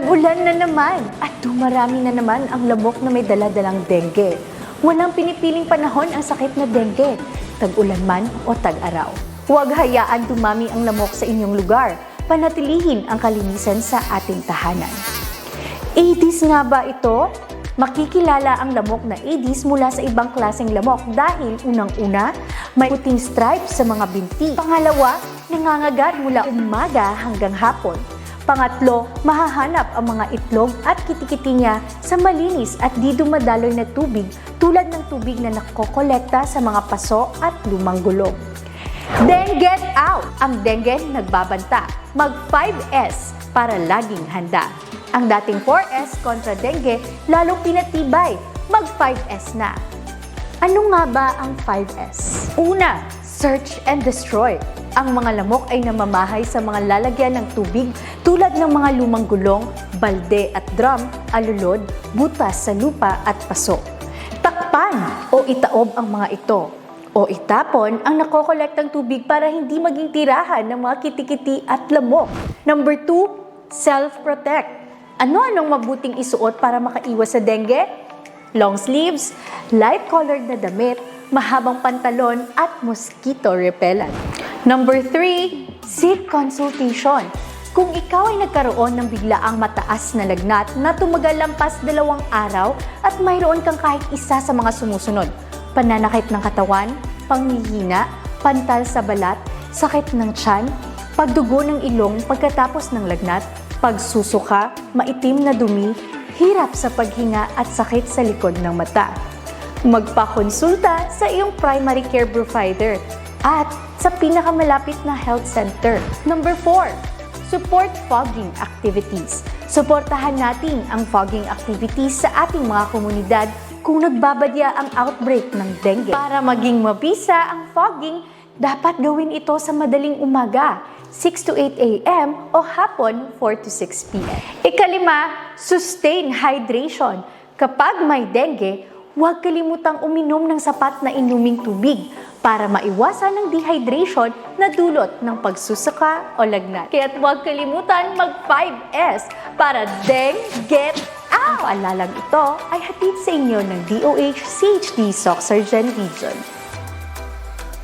Tag-ulan na naman at dumarami na naman ang lamok na may daladalang dengue. Walang pinipiling panahon ang sakit na dengue, tag-ulan man o tag-araw. Huwag hayaan dumami ang lamok sa inyong lugar. Panatilihin ang kalinisan sa ating tahanan. Aedes nga ba ito? Makikilala ang lamok na Aedes mula sa ibang klaseng lamok dahil unang-una, may puting stripes sa mga binti. Pangalawa, nangangagat mula umaga hanggang hapon. Pangatlo, mahahanap ang mga itlog at kitikiti niya sa malinis at di dumadaloy na tubig tulad ng tubig na nakokolekta sa mga paso at lumang gulong. Then get out! Ang dengue nagbabanta. Mag 5S para laging handa. Ang dating 4S kontra dengue lalong pinatibay. Mag 5S na. Ano nga ba ang 5S? Una, search and destroy. Ang mga lamok ay namamahay sa mga lalagyan ng tubig tulad ng mga lumang gulong, balde at drum, alulod, butas sa lupa at paso. Takpan o itaob ang mga ito o itapon ang nakokolektang tubig para hindi maging tirahan ng mga kitikiti at lamok. Number 2, self-protect. Ano-anong mabuting isuot para makaiwas sa dengue? Long sleeves, light-colored na damit, mahabang pantalon at mosquito repellent. Number 3, seek consultation. Kung ikaw ay nagkaroon ng biglaang mataas na lagnat na tumagal lampas dalawang araw at mayroon kang kahit isa sa mga sumusunod, pananakit ng katawan, panghihina, pantal sa balat, sakit ng tiyan, pagdugo ng ilong pagkatapos ng lagnat, pagsusuka, maitim na dumi, hirap sa paghinga at sakit sa likod ng mata. Magpakonsulta sa iyong primary care provider at sa pinakamalapit na health center. Number 4, support fogging activities. Suportahan natin ang fogging activities sa ating mga komunidad kung nagbabadya ang outbreak ng dengue. Para maging mabisa ang fogging, dapat gawin ito sa madaling umaga, 6 to 8 a.m. o hapon, 4 to 6 p.m. Ikalima, sustain hydration. Kapag may dengue, huwag kalimutang uminom ng sapat na inuming tubig para maiwasan ang dehydration na dulot ng pagsusaka o lagnat. Kaya't huwag kalimutan mag 5S para Deng Get Out! Ang paalalang ito ay hatid sa inyo ng DOH CHD Soc Region.